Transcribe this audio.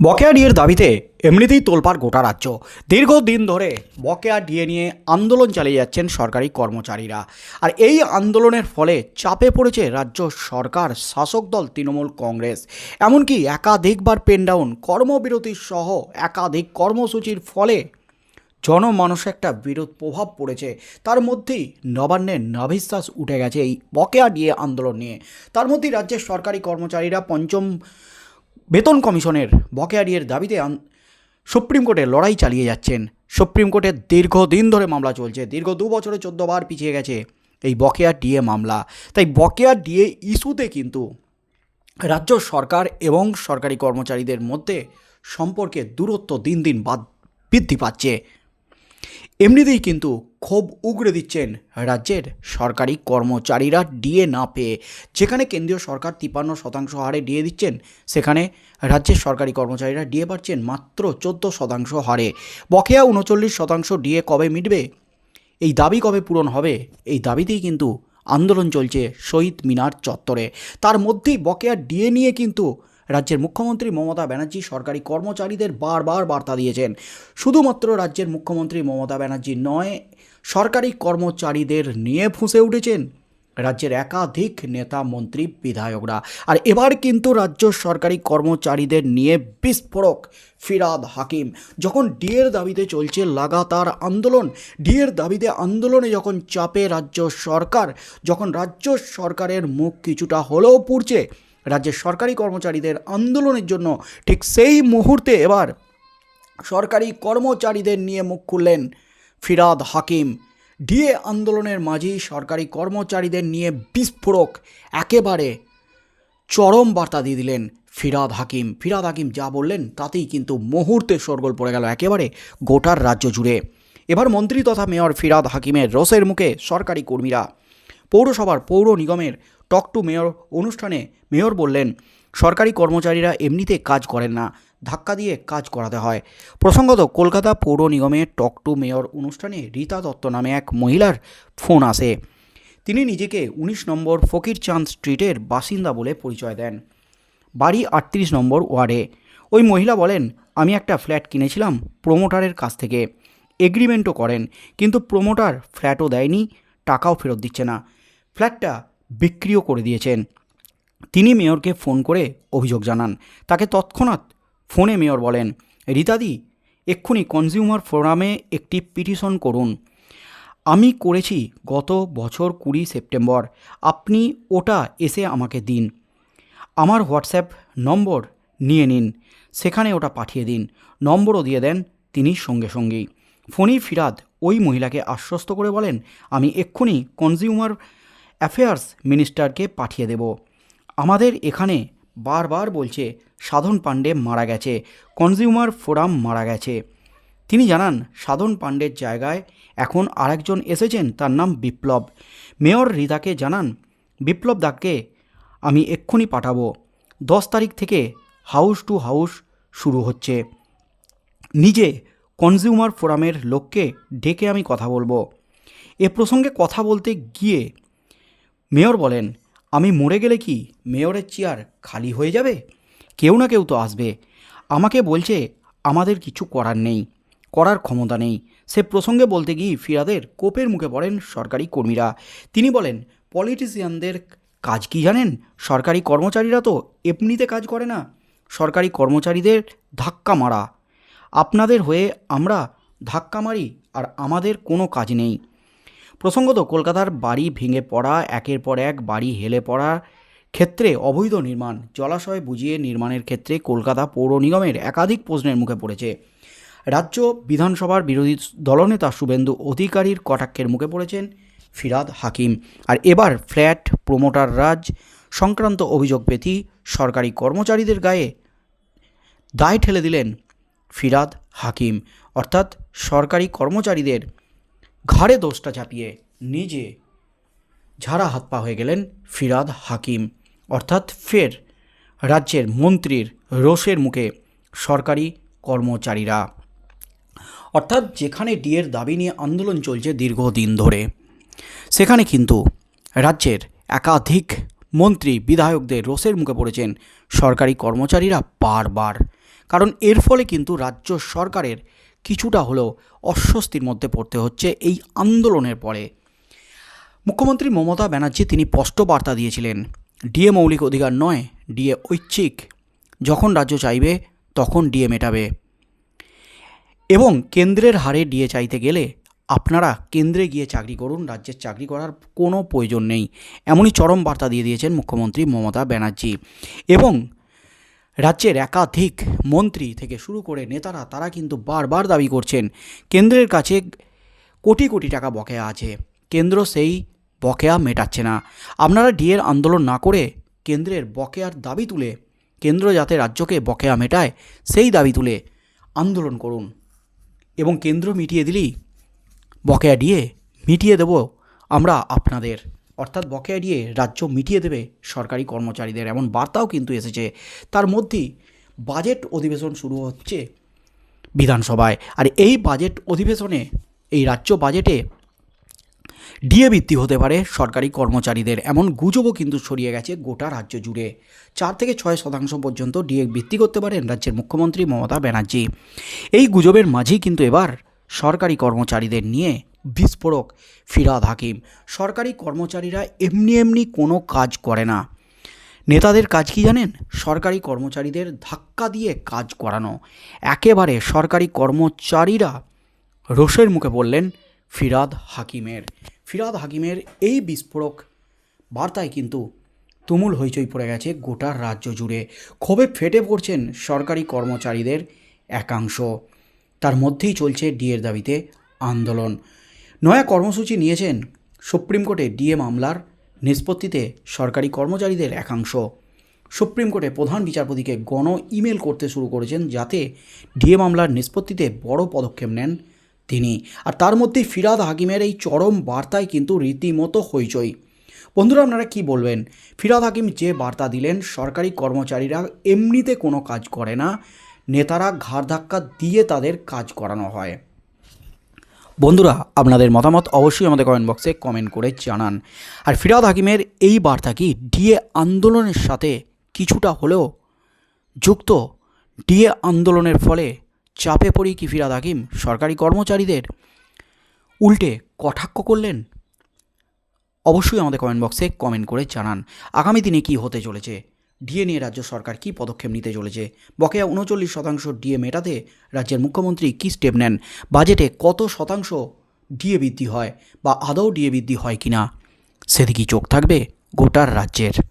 বকেয়া ডিএর দাবিতে এমনিতেই তোলপাড় গোটা রাজ্য। দীর্ঘদিন ধরে বকেয়া ডিএ নিয়ে আন্দোলন চালিয়ে যাচ্ছেন সরকারি কর্মচারীরা। আর এই আন্দোলনের ফলে চাপে পড়েছে রাজ্য সরকার, শাসক দল, তৃণমূল কংগ্রেস। এমনকি একাধিকবার পেনডাউন কর্মবিরতি সহ একাধিক কর্মসূচির ফলে জনমানসে একটা বিরোধ প্রভাব পড়েছে। তার মধ্যেই নবান্নের নাভিশ্বাস উঠে গেছে এই বকেয়া ডিএ আন্দোলন নিয়ে। তার মধ্যেই রাজ্যের সরকারি কর্মচারীরা পঞ্চম বেতন কমিশনের বকেয়ারিয়ের দাবিতে সুপ্রিম কোর্টে লড়াই চালিয়ে যাচ্ছেন। সুপ্রিম কোর্টের দীর্ঘদিন ধরে মামলা চলছে। দীর্ঘ দু বছরে চোদ্দ বার পিছিয়ে গেছে এই বকেয়া ডিএ মামলা। তাই বকেয়া ডিএ ইস্যুতে কিন্তু রাজ্য সরকার এবং সরকারি কর্মচারীদের মধ্যে সম্পর্কে দূরত্ব দিন দিন বাদ বৃদ্ধি পাচ্ছে। এমনিতেই কিন্তু ক্ষোভ উগড়ে দিচ্ছেন রাজ্যের সরকারি কর্মচারীরা ডিএ না পেয়ে। যেখানে কেন্দ্রীয় সরকার তিপ্পান্ন শতাংশ হারে ডিএ দিচ্ছেন, সেখানে রাজ্যের সরকারি কর্মচারীরা ডিএ পাচ্ছেন মাত্র চোদ্দ শতাংশ হারে। বকেয়া উনচল্লিশ শতাংশ ডিএ কবে মিটবে? এই দাবি কবে পূরণ হবে? এই দাবিতেই কিন্তু আন্দোলন চলছে শহীদ মিনার চত্বরে। তার মধ্যেই বকেয়া ডিএ নিয়ে কিন্তু রাজ্যের মুখ্যমন্ত্রী মমতা ব্যানার্জি সরকারি কর্মচারীদের বারবার বার্তা দিয়েছেন। শুধুমাত্র রাজ্যের মুখ্যমন্ত্রী মমতা ব্যানার্জি নয়, সরকারি কর্মচারীদের নিয়ে ফুঁসে উঠেছেন রাজ্যের একাধিক নেতা, মন্ত্রী, বিধায়করা। আর এবার কিন্তু রাজ্য সরকারি কর্মচারীদের নিয়ে বিস্ফোরক ফিরাদ হাকিম। যখন ডিএর দাবিতে চলছে লাগাতার আন্দোলন, ডিএর দাবিতে আন্দোলনে যখন চাপে রাজ্য সরকার, যখন রাজ্য সরকারের মুখ কিছুটা হলেও পুড়ছে রাজ্যের সরকারি কর্মচারীদের আন্দোলনের জন্য ঠিক সেই মুহূর্তে এবার সরকারি কর্মচারীদের নিয়ে মুখ খুললেন ফিরাদ হাকিম। ডিএ আন্দোলনের মাঝেই সরকারি কর্মচারীদের নিয়ে বিস্ফোরক একেবারে চরম বার্তা দিয়ে দিলেন ফিরাদ হাকিম। ফিরাদ হাকিম যা বললেন তাতেই কিন্তু মুহূর্তে শোরগোল পড়ে গেল একেবারে গোটার রাজ্য জুড়ে। এবার মন্ত্রী তথা মেয়র ফিরাদ হাকিমের রোষের মুখে সরকারি কর্মীরা, পৌরসভার পৌর নিগমের টক টু মেয়র অনুষ্ঠানে মেয়র বললেন, সরকারি কর্মচারীরা এমনিতে কাজ করেন না, ধাক্কা দিয়ে কাজ করাতে হয়। প্রসঙ্গত, কলকাতা পৌর নিগমের টক টু মেয়র অনুষ্ঠানে রীতা দত্ত নামে এক মহিলার ফোন আসে। তিনি নিজেকে উনিশ নম্বর ফকির চাঁদ স্ট্রিটের বাসিন্দা বলে পরিচয় দেন। বাড়ি আটত্রিশ নম্বর ওয়ার্ডে। ওই মহিলা বলেন, আমি একটা ফ্ল্যাট কিনেছিলাম প্রোমোটারের কাছ থেকে। এগ্রিমেন্টও করেন, কিন্তু প্রোমোটার ফ্ল্যাটও দেয়নি, টাকাও ফেরত দিচ্ছে না। ফ্ল্যাটটা বিক্রিও করে দিয়েছেন। তিনি মেয়রকে ফোন করে অভিযোগ জানান। তাকে তৎক্ষণাৎ ফোনে মেয়র বলেন রীতাদি এক্ষুনি কনজিউমার ফোরামে একটি পিটিশন করুন। আমি করেছি গত বছর কুড়ি সেপ্টেম্বর। আপনি ওটা এসে আমাকে দিন। আমার হোয়াটসঅ্যাপ নম্বর নিয়ে নিন। সেখানে ওটা পাঠিয়ে দিন। নম্বরও দিয়ে দেন তিনি সঙ্গে সঙ্গেই। ফোনই ফিরাদ ওই মহিলাকে আশ্বস্ত করে বলেন, আমি এক্ষুনি কনজিউমার অ্যাফেয়ার্স মিনিস্টারকে পাঠিয়ে দেব। আমাদের এখানে বারবার বলছে, সাধন পাণ্ডে মারা গেছে, কনজিউমার ফোরাম মারা গেছে। তিনি জানান, সাধন পাণ্ডের জায়গায় এখন আরেকজন এসেছেন, তার নাম বিপ্লব। মেয়র রিদাকে জানান, বিপ্লব দাকে আমি এক্ষুনি পাঠাবো। দশ তারিখ থেকে হাউস টু হাউস শুরু হচ্ছে। নিজে কনজিউমার ফোরামের লোককে ডেকে আমি কথা বলব। এ প্রসঙ্গে কথা বলতে গিয়ে মেয়র বলেন, আমি মরে গেলে কি মেয়রের চেয়ার খালি হয়ে যাবে? কেউ না কেউ তো আসবে। আমাকে বলছে, আমাদের কিছু করার নেই, করার ক্ষমতা নেই। সে প্রসঙ্গে বলতে গিয়ে ফিরাদের কোপের মুখে পড়েন সরকারি কর্মীরা। তিনি বলেন, পলিটিশিয়ানদের কাজ কি জানেন? সরকারি কর্মচারীরা তো এমনিতে কাজ করে না। সরকারি কর্মচারীদের ধাক্কা মারা। আপনাদের হয়ে আমরা ধাক্কা মারি আর আমাদের কোনো কাজ নেই। প্রসঙ্গত, কলকাতার বাড়ি ভেঙে পড়া, একের পর এক বাড়ি হেলে পড়ার ক্ষেত্রে অবৈধ নির্মাণ, জলাশয় বুঝিয়ে নির্মাণের ক্ষেত্রে কলকাতা পৌর নিগমের একাধিক প্রশ্নের মুখে পড়েছে। রাজ্য বিধানসভার বিরোধী দলনেতা শুভেন্দু অধিকারীর কটাক্ষের মুখে পড়েছেন ফিরাদ হাকিম। আর এবার ফ্ল্যাট, প্রমোটার রাজ, সংক্রান্ত অভিযোগ পেতি সরকারি কর্মচারীদের গায়ে দায় ঠেলে দিলেন ফিরাদ হাকিম। অর্থাৎ সরকারি কর্মচারীদের ঘাড়ে দোষটা চাপিয়ে নিজে ঝাড়া হাত পা হয়ে গেলেন ফিরাদ হাকিম। অর্থাৎ ফের রাজ্যের মন্ত্রীর রোষের মুখে সরকারি কর্মচারীরা। অর্থাৎ যেখানে ডিএর দাবি নিয়ে আন্দোলন চলছে দীর্ঘদিন ধরে, সেখানে কিন্তু রাজ্যের একাধিক মন্ত্রী বিধায়কদের রোষের মুখে পড়েছেন সরকারি কর্মচারীরা বারবার। কারণ এর ফলে কিন্তু রাজ্য সরকারের কিছুটা হলেও অস্বস্তির মধ্যে পড়তে হচ্ছে এই আন্দোলনের পরে। মুখ্যমন্ত্রী মমতা ব্যানার্জি তিনি স্পষ্ট বার্তা দিয়েছিলেন, ডিএ মৌলিক অধিকার নয়, ডিএ ঐচ্ছিক। যখন রাজ্য চাইবে, তখন ডিএ মেটাবে। এবং কেন্দ্রের হারে ডিএ চাইতে গেলে আপনারা কেন্দ্রে গিয়ে চাকরি করুন, রাজ্যের চাকরি করার কোনো প্রয়োজন নেই। এমনই চরম বার্তা দিয়ে দিয়েছেন মুখ্যমন্ত্রী মমতা ব্যানার্জি। এবং রাজ্যের একাধিক মন্ত্রী থেকে শুরু করে নেতারা, তারা কিন্তু বারবার দাবি করছেন, কেন্দ্রের কাছে কোটি কোটি টাকা বকেয়া আছে। কেন্দ্র সেই বকেয়া মেটাচ্ছে না। আপনারা ডিএর আন্দোলন না করে কেন্দ্রের বকেয়ার দাবি তুলে, কেন্দ্র যাতে রাজ্যকে বকেয়া মেটায়, সেই দাবি তুলে আন্দোলন করুন। এবং কেন্দ্র মিটিয়ে দিলেই বকেয়া ডিএ মিটিয়ে দেব আমরা আপনাদের। অর্থাৎ বকেয়া ডিএ রাজ্য মিটিয়ে দেবে সরকারি কর্মচারীদের এমন বার্তাও কিন্তু এসেছে। তার মধ্যেই বাজেট অধিবেশন শুরু হচ্ছে বিধানসভায়। আর এই বাজেট অধিবেশনে এই রাজ্য বাজেটে ডিএ বৃত্তি হতে পারে সরকারি কর্মচারীদের। এমন গুজবও কিন্তু ছড়িয়ে গেছে গোটা রাজ্য জুড়ে। চার থেকে ছয় শতাংশ পর্যন্ত ডিএ বৃদ্ধি করতে পারেন রাজ্যের মুখ্যমন্ত্রী মমতা ব্যানার্জি। এই গুজবের মাঝেই কিন্তু এবার সরকারি কর্মচারীদের নিয়ে বিস্ফোরক, ফিরাদ হাকিম। সরকারি কর্মচারীরা এমনি এমনি কোনো কাজ করে না। নেতাদের কাজ কি জানেন? সরকারি কর্মচারীদের ধাক্কা দিয়ে কাজ করানো। একেবারে সরকারি কর্মচারীরা রোষের মুখে বললেন ফিরাদ হাকিমের। ফিরাদ হাকিমের এই বিস্ফোরক বার্তায় কিন্তু তুমুল হইচই পড়ে গেছে গোটা রাজ্য জুড়ে। ক্ষোভে ফেটে পড়ছেন সরকারি কর্মচারীদের একাংশ। তার মধ্যেই চলছে ডিএর দাবিতে আন্দোলন। নয়া কর্মসূচি নিয়েছেন সুপ্রিম কোর্টে ডিএ মামলার নিষ্পত্তিতে সরকারি কর্মচারীদের একাংশ। সুপ্রিম কোর্টে প্রধান বিচারপতিকে গণ ইমেল করতে শুরু করেছেন যাতে ডিএ মামলার নিষ্পত্তিতে বড় পদক্ষেপ নেন তিনি। আর তার মধ্যে ফিরাদ হাকিমের এই চরম বার্তায় কিন্তু রীতিমতো হইচই। বন্ধুরা, আপনারা কি বলবেন? ফিরাদ হাকিম যে বার্তা দিলেন, সরকারি কর্মচারীরা এমনিতে কোনো কাজ করে না, নেতারা ঘাড় ধাক্কা দিয়ে তাদের কাজ করানো হয়। বন্ধুরা, আপনাদের মতামত অবশ্যই আমাদের কমেন্ট বক্সে কমেন্ট করে জানান। আর ফিরাদ হাকিমের এই বার্তা কি? ডিএ আন্দোলনের সাথে কিছুটা হলেও যুক্ত? ডিএ আন্দোলনের ফলে চাপে পড়ি কি ফিরাদ হাকিম? সরকারি কর্মচারীদের উল্টে কটাক্ষ করলেন? অবশ্যই আমাদের কমেন্ট বক্সে কমেন্ট করে জানান। আগামী দিনে কি হতে চলেছে? ডিএ নিয়ে রাজ্য সরকার কী পদক্ষেপ নিতে চলেছে? বকেয়া উনচল্লিশ শতাংশ ডিএ মেটাতে রাজ্যের মুখ্যমন্ত্রী কী স্টেপ নেন? বাজেটে কত শতাংশ ডিএ বৃদ্ধি হয় বা আদৌ ডিএ বৃদ্ধি হয় কি না সেদিকেই চোখ থাকবে গোটার রাজ্যের।